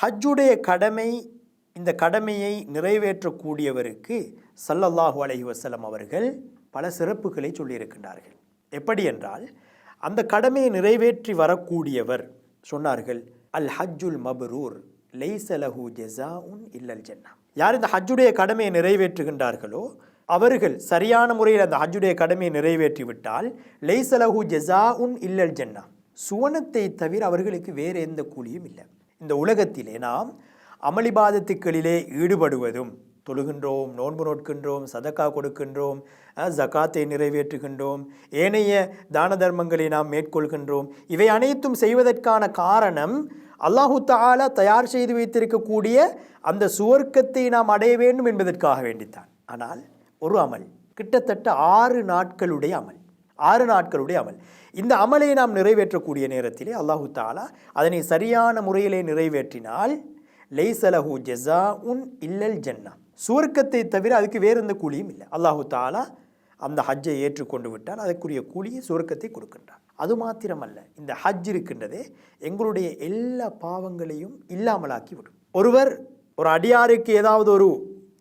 ஹஜ்ஜுடைய கடமை இந்த கடமையை நிறைவேற்றக்கூடியவருக்கு சல்லல்லாஹு அலஹி வசலம் அவர்கள் பல சிறப்புகளை சொல்லியிருக்கின்றார்கள். எப்படி என்றால் அந்த கடமையை நிறைவேற்றி வரக்கூடியவர் சொன்னார்கள் அல் ஹஜ்ஜுல் மப்ரூர் லைசலஹு ஜெசாஉன் இல்லல் ஜென்னா. யார் இந்த ஹஜ்ஜுடைய கடமையை நிறைவேற்றுகின்றார்களோ அவர்கள் சரியான முறையில் அந்த ஹஜ்ஜுடைய கடமையை நிறைவேற்றி விட்டால் லைசலஹு ஜெசாஉன் இல்லல் ஜென்னா. சுவனத்தை தவிர அவர்களுக்கு வேறு எந்த கூலியும் இல்லை. இந்த உலகத்திலே நாம் அமளிபாதத்துக்களிலே ஈடுபடுவதும் தொழுகின்றோம் நோன்பு நோட்கின்றோம் சதக்கா கொடுக்கின்றோம் ஜக்காத்தை ஜகாத்தை நிறைவேற்றுகின்றோம் ஏனைய தான தர்மங்களை நாம் மேற்கொள்கின்றோம் இவை அனைத்தும் செய்வதற்கான காரணம் அல்லாஹு தஆலா தயார் செய்து வைத்திருக்கக்கூடிய அந்த சுவர்க்கத்தை நாம் அடைய வேண்டும் என்பதற்காக வேண்டித்தான். ஆனால் ஒரு அமல் கிட்டத்தட்ட ஆறு நாட்களுடைய அமல். ஆறு நாட்களுடைய அமல். இந்த அமலை நாம் நிறைவேற்றக்கூடிய நேரத்திலே அல்லாஹு தாலா அதனை சரியான முறையிலே நிறைவேற்றினால் லைசலஹு ஜெசா உன் இல்லல் ஜன்னா. சுவர்க்கத்தை தவிர அதுக்கு வேறு எந்த கூலியும் இல்லை. அல்லாஹு தாலா அந்த ஹஜ்ஜை ஏற்றுக்கொண்டு விட்டால் அதற்குரிய கூலியை சுவர்க்கத்தை கொடுக்கின்றார் அது மாத்திரமல்ல இந்த ஹஜ் இருக்கின்றதே எங்களுடைய எல்லா பாவங்களையும் இல்லாமலாக்கி விடும். ஒருவர் ஒரு அடியாருக்கு ஏதாவது ஒரு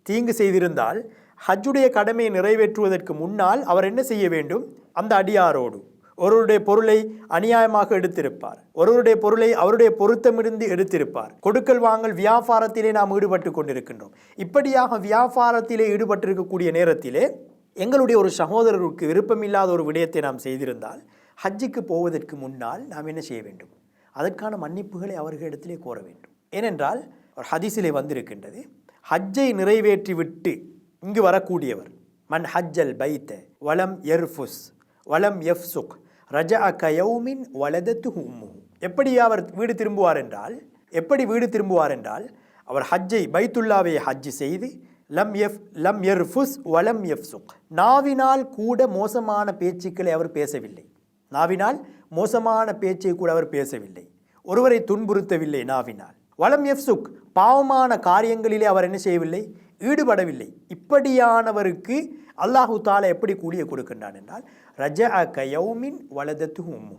தீங்கு செய்திருந்தால் ஹஜ்ஜுடைய கடமையை நிறைவேற்றுவதற்கு முன்னால் அவர் என்ன செய்ய வேண்டும்? அந்த அடியாரோடு. ஒருவருடைய பொருளை அநியாயமாக எடுத்திருப்பார். ஒருவருடைய பொருளை அவருடைய பொருத்தமிருந்து எடுத்திருப்பார். கொடுக்கல் வாங்கல் வியாபாரத்திலே நாம் ஈடுபட்டு கொண்டிருக்கின்றோம். இப்படியாக வியாபாரத்திலே ஈடுபட்டிருக்கக்கூடிய நேரத்திலே எங்களுடைய ஒரு சகோதரருக்கு விருப்பமில்லாத ஒரு விடயத்தை நாம் செய்திருந்தால் ஹஜ்ஜுக்கு போவதற்கு முன்னால் நாம் என்ன செய்ய வேண்டும்? அதற்கான மன்னிப்புகளை அவர்களிடத்திலே கோர வேண்டும். ஏனென்றால் ஒரு ஹதீஸிலே வந்திருக்கின்றது. ஹஜ்ஜை நிறைவேற்றிவிட்டு இங்கு வரக்கூடியவர். மன் ஹஜ்ஜல் பைத்த வலம் எர்ஃபுஸ் வலம் எஃப்சுக் ரஜா கயௌமின் வலதத்து உம்மு எப்படி அவர் வீடு திரும்புவார் என்றால் எப்படி வீடு திரும்புவார் என்றால் அவர் ஹஜ்ஜை பைத்துல்லாவை ஹஜ் செய்து லம் எஃப் லம் எர்ஃபுஸ் வலம் எஃப்சுக். நாவினால் கூட மோசமான பேச்சுக்களை அவர் பேசவில்லை. நாவினால் மோசமான பேச்சை கூட அவர் பேசவில்லை. ஒருவரை துன்புறுத்தவில்லை நாவினால். வலம் எஃப்சுக் பாவமான காரியங்களிலே அவர் என்ன செய்யவில்லை? ஈடுபடவில்லை. இப்படியானவருக்கு அல்லாஹு தாலா எப்படி கூலிய கொடுக்கின்றான் என்றால் ரஜ அ கயௌமின் வலதத்து உம்மு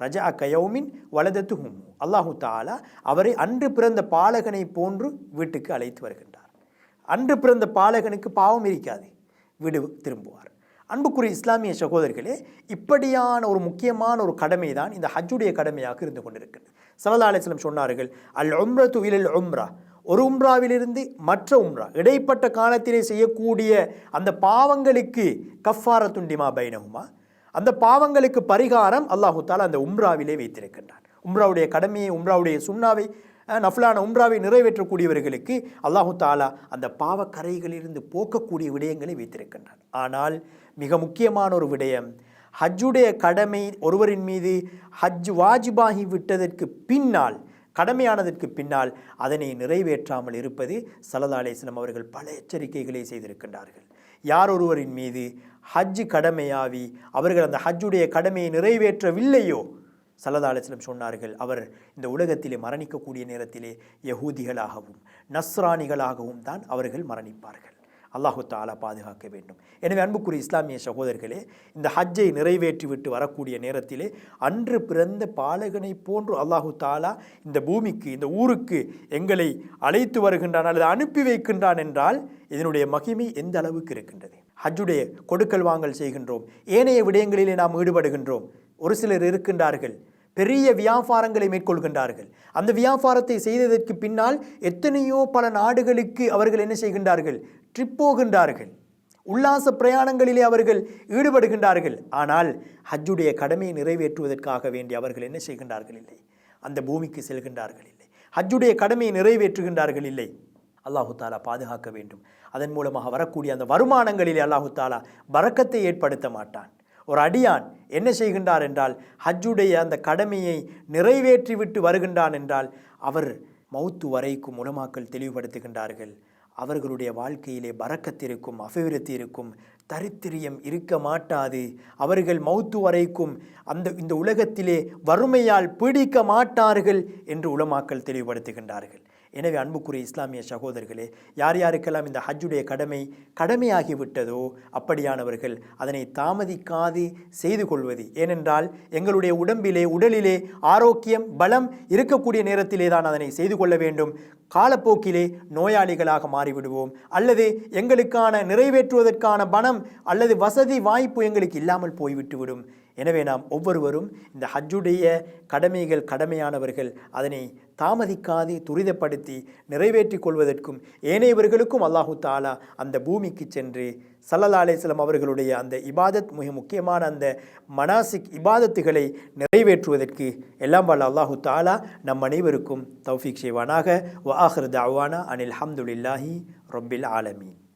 ரஜ அ கயௌமின் வலதத்து உம்மு அல்லாஹு தாலா அவரை அன்று பிறந்த பாலகனை போன்று வீட்டுக்கு அழைத்து வருகின்றார். அன்று பிறந்த பாலகனுக்கு பாவம் இருக்காது வீடு திரும்புவார். அன்புக்குரிய இஸ்லாமிய சகோதரர்களே இப்படியான ஒரு முக்கியமான ஒரு கடமை தான் இந்த ஹஜ்ஜுடைய கடமையாக இருந்து கொண்டிருக்கிறது சல்லா அலிஸ்லம் சொன்னார்கள் அல் உம்ரத்து இலல் உம்ரா. ஒரு உம்ராவிலிருந்து மற்ற உம்ரா இடைப்பட்ட காலத்திலே செய்யக்கூடிய அந்த பாவங்களுக்கு கஃபார துண்டிமா பைனகுமா அந்த பாவங்களுக்கு பரிகாரம் அல்லாஹு தாலா அந்த உம்ராவிலே வைத்திருக்கின்றான். உம்ராவுடைய கடமையை உம்ராவுடைய சுண்ணாவை நஃப்லான உம்ராவை நிறைவேற்றக்கூடியவர்களுக்கு அல்லாஹு தாலா அந்த பாவக்கரைகளிலிருந்து போக்கக்கூடிய விடயங்களை வைத்திருக்கின்றான். ஆனால் மிக முக்கியமான ஒரு விடயம் ஹஜ்ஜுடைய கடமை ஒருவரின் மீது ஹஜ் வாஜிபாகி விட்டதற்கு பின்னால் கடமையானதற்கு பின்னால் அதனை நிறைவேற்றாமல் இருப்பது சல்லா அவர்கள் பல எச்சரிக்கைகளை செய்திருக்கின்றார்கள். யார் ஒருவரின் மீது ஹஜ் கடமையாவி அவர்கள் அந்த ஹஜ்ஜுடைய கடமையை நிறைவேற்றவில்லையோ? சல்லா சொன்னார்கள் அவர் இந்த உலகத்திலே மரணிக்கக்கூடிய நேரத்திலே யகூதிகளாகவும் நஸ்ரானிகளாகவும் தான் அவர்கள் மரணிப்பார்கள். அல்லாஹு தாலா பாதுகாக்க வேண்டும். எனவே அன்புக்குரிய இஸ்லாமிய சகோதரர்களே இந்த ஹஜ்ஜை நிறைவேற்றிவிட்டு வரக்கூடிய நேரத்திலே அன்று பிறந்த பாலகனை போன்று அல்லாஹு தாலா இந்த பூமிக்கு இந்த ஊருக்கு எங்களை அழைத்து வருகின்றான் அல்லது அனுப்பி வைக்கின்றான் என்றால் இதனுடைய மகிமை எந்த அளவுக்கு இருக்கின்றது? ஹஜ்ஜுடைய கொடுக்கல் வாங்கல் செய்கின்றோம். ஏனைய விடயங்களிலே நாம் ஈடுபடுகின்றோம். ஒரு சிலர் இருக்கின்றார்கள். பெரிய வியாபாரங்களை மேற்கொள்கின்றார்கள். அந்த வியாபாரத்தை செய்ததற்கு பின்னால் எத்தனையோ பல நாடுகளுக்கு அவர்கள் என்ன செய்கின்றார்கள்? ட்ரிப் போகின்றார்கள் உல்லாச பிரயாணங்களிலே அவர்கள் ஈடுபடுகின்றார்கள். ஆனால் ஹஜ்ஜுடைய கடமையை நிறைவேற்றுவதற்காக வேண்டி அவர்கள் என்ன செய்கின்றார்கள் இல்லை? அந்த பூமிக்கு செல்கின்றார்கள் இல்லை. ஹஜ்ஜுடைய கடமையை நிறைவேற்றுகின்றார்கள் இல்லை. அல்லாஹு தாலா பாதுகாக்க வேண்டும். அதன் மூலமாக வரக்கூடிய அந்த வருமானங்களிலே அல்லாஹு தாலா பறக்கத்தை ஏற்படுத்த மாட்டான். ஒரு அடியான் என்ன செய்கின்றார் என்றால் ஹஜ்ஜுடைய அந்த கடமையை நிறைவேற்றிவிட்டு வருகின்றான் என்றால் அவர் மௌத்து வரைக்கும் உலமாக்கள் தெளிவுபடுத்துகின்றார்கள். அவர்களுடைய வாழ்க்கையிலே பறக்கத்திருக்கும் அபிவிருத்தி இருக்கும் தரித்திரியம் இருக்க மாட்டாது. அவர்கள் மௌத்து வரைக்கும் அந்த இந்த உலகத்திலே வறுமையால் பீடிக்க மாட்டார்கள் என்று உலமாக்கள் தெளிவுபடுத்துகின்றார்கள். எனவே அன்புக்குரிய இஸ்லாமிய சகோதரர்களே யார் யாருக்கெல்லாம் இந்த ஹஜ்ஜுடைய கடமை கடமையாகிவிட்டதோ அப்படியானவர்கள் அதனை தாமதிக்காது செய்து கொள்வது. ஏனென்றால் எங்களுடைய உடம்பிலே உடலிலே ஆரோக்கியம் பலம் இருக்கக்கூடிய நேரத்திலே தான் அதனை செய்து கொள்ள வேண்டும். காலப்போக்கிலே நோயாளிகளாக மாறிவிடுவோம். அல்லது எங்களுக்கான நிறைவேற்றுவதற்கான பணம் அல்லது வசதி வாய்ப்பு எங்களுக்கு இல்லாமல் போய்விட்டுவிடும். எனவே நாம் ஒவ்வொருவரும் இந்த ஹஜ்ஜுடைய கடமைகள் கடமையானவர்கள் அதனை தாமதிக்காது துரிதப்படுத்தி நிறைவேற்றிக் கொள்வதற்கும் ஏனையவர்களுக்கும் அல்லாஹு தாலா அந்த பூமிக்கு சென்று சல்லல்லா அலிஸ்லாம் அவர்களுடைய அந்த இபாதத் மிக முக்கியமான அந்த மனாசிக் இபாதத்துகளை நிறைவேற்றுவதற்கு எல்லாம் வல்ல அல்லாஹு தாலா நம் அனைவருக்கும் தௌஃபிக் செய்வானாக. வ ஆஹிர் தாவானா அனில் ஹம்துலில்லாஹி ரொப்பில் ஆலமீன்.